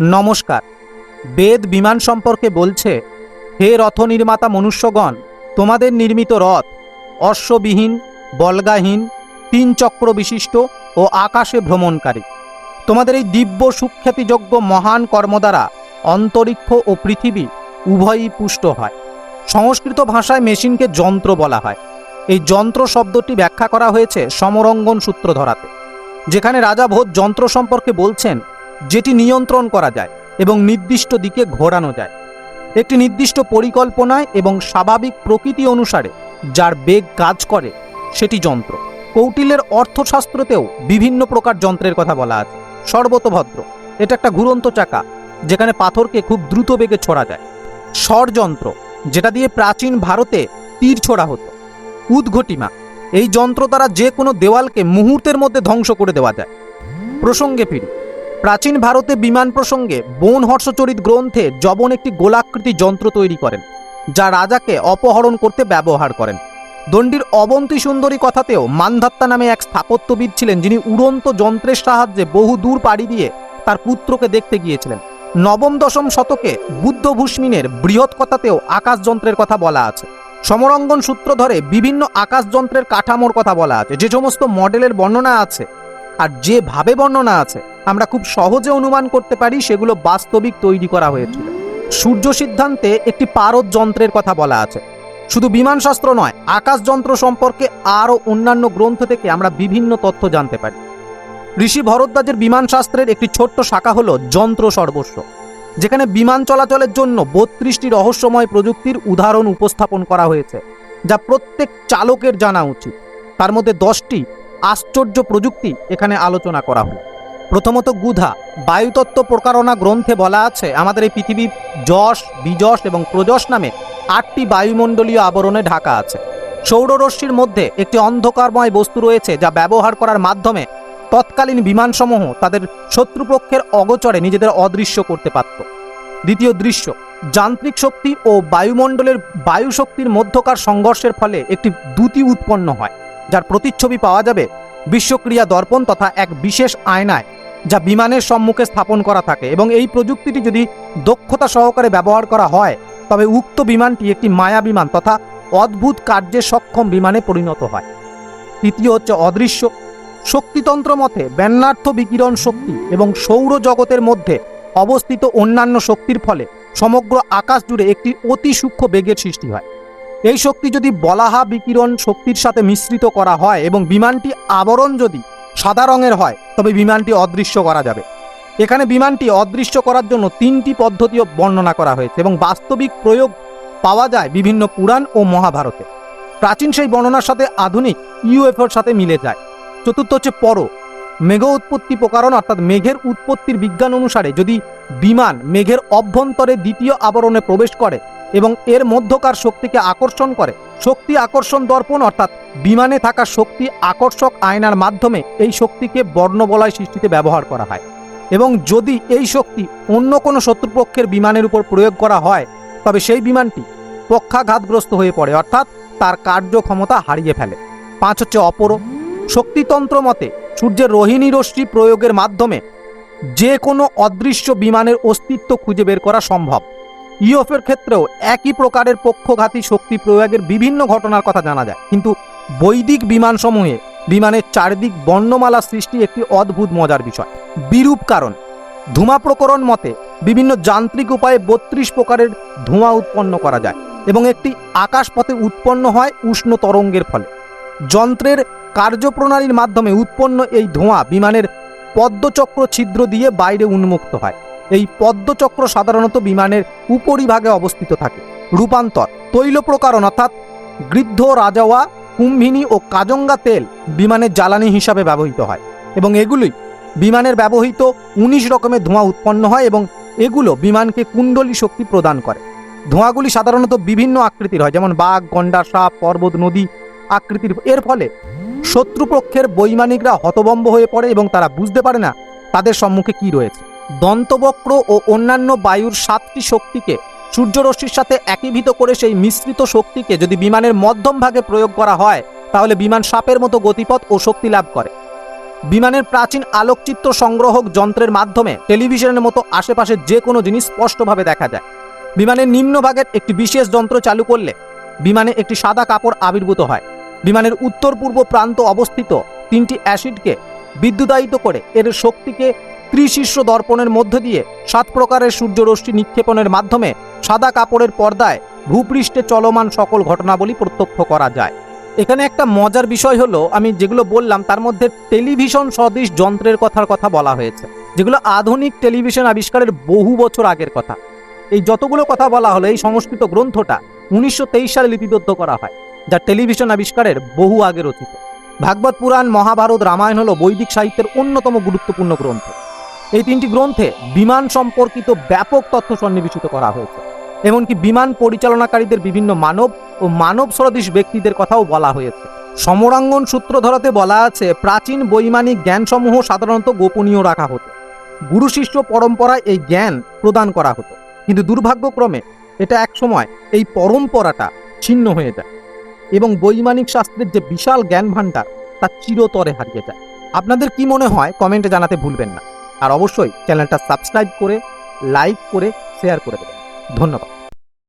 নমস্কার। বেদ বিমান সম্পর্কে বলছে, হে রথ নির্মাতা মনুষ্যগণ, তোমাদের নির্মিত রথ অশ্ববিহীন, বলগাহীন, তিন চক্র বিশিষ্ট ও আকাশে ভ্রমণকারী। তোমাদের এই দিব্য সুখ্যাতিযোগ্য মহান কর্ম দ্বারা অন্তরিক্ষ ও পৃথিবী উভয়ই পুষ্ট হয়। সংস্কৃত ভাষায় মেশিনকে যন্ত্র বলা হয়। এই যন্ত্র শব্দটি ব্যাখ্যা করা হয়েছে সমরঙ্গন সূত্র ধরাতে যেখানে রাজা ভোজ যন্ত্র সম্পর্কে বলছেন যেটি নিয়ন্ত্রণ করা যায় এবং নির্দিষ্ট দিকে ঘোরানো যায়। একটি নির্দিষ্ট পরিকল্পনায় এবং স্বাভাবিক প্রকৃতি অনুসারে যার বেগ কাজ করে সেটি যন্ত্র। কৌটিলের অর্থশাস্ত্রতেও বিভিন্ন প্রকার যন্ত্রের কথা বলা আছে। সর্বতভদ্র, এটা একটা ঘুরন্ত চাকা, যেখানে পাথরকে খুব দ্রুত বেগে ছোড়া যায়। স্বরযন্ত্র যেটা দিয়ে প্রাচীন ভারতে তীর ছোড়া হতো। উদ্ঘটিমা, এই যন্ত্র দ্বারা যে কোনো দেওয়ালকে মুহূর্তের মধ্যে ধ্বংস করে দেওয়া যায়। প্রসঙ্গে ফিরি। প্রাচীন ভারতে বিমান প্রসঙ্গে বন হর্ষচরিত গ্রন্থে জবন একটি গোলাকৃতি যন্ত্র তৈরি করেন, যা রাজাকে অপহরণ করতে ব্যবহার করেন। দণ্ডির অবন্তী সুন্দরী কথাতেও মানধাত্তা নামে এক স্থাপত্যবিদ ছিলেন যিনি উড়ন্ত যন্ত্রের সাহায্যে বহু দূর পাড়ি দিয়ে তার পুত্রকে দেখতে গিয়েছিলেন। নবম দশম শতকে বুদ্ধ ভূষ্মিনের বৃহৎ কথাতেও আকাশ যন্ত্রের কথা বলা আছে। সমরঙ্গন সূত্র ধরে বিভিন্ন আকাশ যন্ত্রের কাঠামোর কথা বলা আছে। যে সমস্ত মডেলের বর্ণনা আছে আর যেভাবে বর্ণনা আছে, আমরা খুব সহজে অনুমান করতে পারি সেগুলো বাস্তবিক তৈরি করা হয়েছিল। সূর্য সিদ্ধান্তে একটি পারদ যন্ত্রের কথা বলা আছে। শুধু বিমান শাস্ত্র নয়, আকাশ যন্ত্র সম্পর্কে আরও অন্যান্য গ্রন্থ থেকে আমরা বিভিন্ন তথ্য জানতে পারি। ঋষি ভরদ্বাজের বিমান শাস্ত্রের একটি ছোট্ট শাখা হলো যন্ত্র সর্বস্ব, যেখানে বিমান চলাচলের জন্য বত্রিশটি রহস্যময় প্রযুক্তির উদাহরণ উপস্থাপন করা হয়েছে, যা প্রত্যেক চালকের জানা উচিত। তার মধ্যে দশটি আশ্চর্য প্রযুক্তি এখানে আলোচনা করা হলো। প্রথমত গুধা, বায়ুতত্ত্ব প্রকারণা গ্রন্থে বলা আছে, আমাদের এই পৃথিবী যশ, বিযশ এবং প্রযশ নামে আটটি বায়ুমণ্ডলীয় আবরণে ঢাকা আছে। সৌররশ্মির মধ্যে একটি অন্ধকারময় বস্তু রয়েছে, যা ব্যবহার করার মাধ্যমে তৎকালীন বিমানসমূহ তাদের শত্রুপক্ষের অগোচরে নিজেদের অদৃশ্য করতে পারত। দ্বিতীয় দৃশ্য, যান্ত্রিক শক্তি ও বায়ুমণ্ডলের বায়ু শক্তির মধ্যকার সংঘর্ষের ফলে একটি দ্যুতি উৎপন্ন হয়। যার প্রতিচ্ছবি পাওয়া যাবে বিশ্বক্রিয়া দর্পণ তথা এক বিশেষ আয়নায়, যা বিমানের সম্মুখে স্থাপন করা থাকে এবং এই প্রযুক্তিটি যদি দক্ষতা সহকারে ব্যবহার করা হয়, তবে উক্ত বিমানটি একটি মায়া বিমান তথা অদ্ভুত কার্যে সক্ষম বিমানে পরিণত হয়। তৃতীয় হচ্ছে অদৃশ্য। শক্তিতন্ত্র মতে ব্যন্যার্থ বিকিরণ শক্তি এবং সৌর জগতের মধ্যে অবস্থিত অন্যান্য শক্তির ফলে সমগ্র আকাশ জুড়ে একটি অতি সূক্ষ্ম বেগের সৃষ্টি হয়। এই শক্তি যদি বলাহা বিকিরণ শক্তির সাথে মিশ্রিত করা হয় এবং বিমানটি আবরণ যদি সাদা রঙের হয়, তবে বিমানটি অদৃশ্য করা যাবে। এখানে বিমানটি অদৃশ্য করার জন্য তিনটি পদ্ধতিও বর্ণনা করা হয়েছে এবং বাস্তবিক প্রয়োগ পাওয়া যায় বিভিন্ন পুরাণ ও মহাভারতে। প্রাচীন সেই বর্ণনার সাথে আধুনিক ইউএফওর সাথে মিলে যায়। চতুর্থ হচ্ছে পর। মেঘ উৎপত্তি প্রকারণ অর্থাৎ মেঘের উৎপত্তির বিজ্ঞান অনুসারে যদি বিমান মেঘের অভ্যন্তরে দ্বিতীয় আবরণে প্রবেশ করে এবং এর মধ্যকার শক্তিকে আকর্ষণ করে। শক্তি আকর্ষণ দর্পণ অর্থাৎ বিমানে থাকা শক্তি আকর্ষক আয়নার মাধ্যমে এই শক্তিকে বর্ণবলয় সৃষ্টিতে ব্যবহার করা হয়। এবং যদি এই শক্তি অন্য কোনো শত্রুপক্ষের বিমানের উপর প্রয়োগ করা হয়, তবে সেই বিমানটি পক্ষাঘাতগ্রস্ত হয়ে পড়ে, অর্থাৎ তার কার্যক্ষমতা হারিয়ে ফেলে। পাঁচ হচ্ছে অপর। শক্তিতন্ত্র মতে, সূর্যের রোহিণী রশ্মি প্রয়োগের মাধ্যমে যে কোনো অদৃশ্য বিমানের অস্তিত্ব খুঁজে বের করা সম্ভব। ইওফের ক্ষেত্রেও একই প্রকারের পক্ষঘাতী শক্তি প্রয়োগের বিভিন্ন ঘটনার কথা জানা যায়। কিন্তু বৈদিক বিমানসমূহে বিমানের চারিদিক বর্ণমালা সৃষ্টি একটি অদ্ভুত মজার বিষয়। বিরূপ কারণ, ধূমা প্রকরণ মতে বিভিন্ন যান্ত্রিক উপায়ে বত্রিশ প্রকারের ধোঁয়া উৎপন্ন করা যায় এবং একটি আকাশপথে উৎপন্ন হয় উষ্ণ তরঙ্গের ফলে। যন্ত্রের কার্যপ্রণালীর মাধ্যমে উৎপন্ন এই ধোঁয়া বিমানের পদ্মচক্র ছিদ্র দিয়ে বাইরে উন্মুক্ত হয়। এই পদ্মচক্র সাধারণত বিমানের উপরিভাগে অবস্থিত থাকে। রূপান্তর, তৈল প্রকারণ অর্থাৎ গৃদ্ধ রাজাওয়া, কুম্ভিনী ও কাজঙ্গা তেল বিমানের জ্বালানি হিসাবে ব্যবহৃত হয় এবং এগুলি বিমানের ব্যবহৃত উনিশ রকমের ধোঁয়া উৎপন্ন হয় এবং এগুলো বিমানকে কুণ্ডলী শক্তি প্রদান করে। ধোঁয়াগুলি সাধারণত বিভিন্ন আকৃতির হয়, যেমন বাঘ, গন্ডার, সাপ, পর্বত, নদী আকৃতির। এর ফলে শত্রুপক্ষের বৈমানিকরা হতবম্ব হয়ে পড়ে এবং তারা বুঝতে পারে না তাদের সম্মুখে কি রয়েছে। দন্তবক্র ও অন্যান্য বায়ুর সাতটি শক্তিকে সূর্যরশ্মির সাথে একীভূত করে সেই মিশ্রিত শক্তিকে যদি বিমানের মধ্যম ভাগে প্রয়োগ করা হয়, তাহলে বিমান সাপের মতো গতিপথ ও শক্তি লাভ করে। বিমানের প্রাচীন আলোকচিত্র সংগ্রহক যন্ত্রের মাধ্যমে টেলিভিশনের মতো আশেপাশের যে কোনো জিনিস স্পষ্টভাবে দেখা যায়। বিমানের নিম্নভাগের একটি বিশেষ যন্ত্র চালু করলে বিমানে একটি সাদা কাপড় আবির্ভূত হয়। বিমানের উত্তর পূর্ব প্রান্ত অবস্থিত তিনটি অ্যাসিডকে বিদ্যুতায়িত করে এর শক্তিকে ত্রিশীর্ষ দর্পণের মধ্য দিয়ে সাত প্রকারের সূর্যরশ্মি নিক্ষেপণের মাধ্যমে সাদা কাপড়ের পর্দায় ভূপৃষ্ঠে চলমান সকল ঘটনাবলী প্রত্যক্ষ করা যায়। এখানে একটা মজার বিষয় হলো, আমি যেগুলো বললাম তার মধ্যে টেলিভিশন সদৃশ যন্ত্রের কথার কথা বলা হয়েছে, যেগুলো আধুনিক টেলিভিশন আবিষ্কারের বহু বছর আগের কথা। এই যতগুলো কথা বলা হলো, এই সংস্কৃত গ্রন্থটা উনিশশো তেইশ সালে লিপিবদ্ধ করা হয়, যা টেলিভিশন আবিষ্কারের বহু আগে রচিত ভাগবত পুরাণ, মহাভারত, রামায়ণ হলো বৈদিক সাহিত্যের অন্যতম গুরুত্বপূর্ণ গ্রন্থ। এই তিনটি গ্রন্থে বিমান সম্পর্কিত ব্যাপক তথ্য সন্নিবেশিত করা হয়েছে। এমনকি বিমান পরিচালনাকারীদের বিভিন্ন মানব ও মানব সদৃশ ব্যক্তিদের কথাও বলা হয়েছে। সমরাঙ্গন সূত্র ধরাতে বলা আছে, প্রাচীন বৈমানিক জ্ঞানসমূহ সাধারণত গোপনীয় রাখা হতো। গুরু শিষ্য পরম্পরায় এই জ্ঞান প্রদান করা হতো। কিন্তু দুর্ভাগ্যক্রমে এটা একসময় এই পরম্পরাটা ছিন্ন হয়ে যায় এবং বৈমানিক শাস্ত্রের যে বিশাল জ্ঞান ভাণ্ডার তা চিরতরে হারিয়ে যায়। আপনাদের কি মনে হয়? কমেন্টে জানাতে ভুলবেন না। আর অবশ্যই চ্যানেলটা সাবস্ক্রাইব করে লাইক করে শেয়ার করে দেবেন। ধন্যবাদ।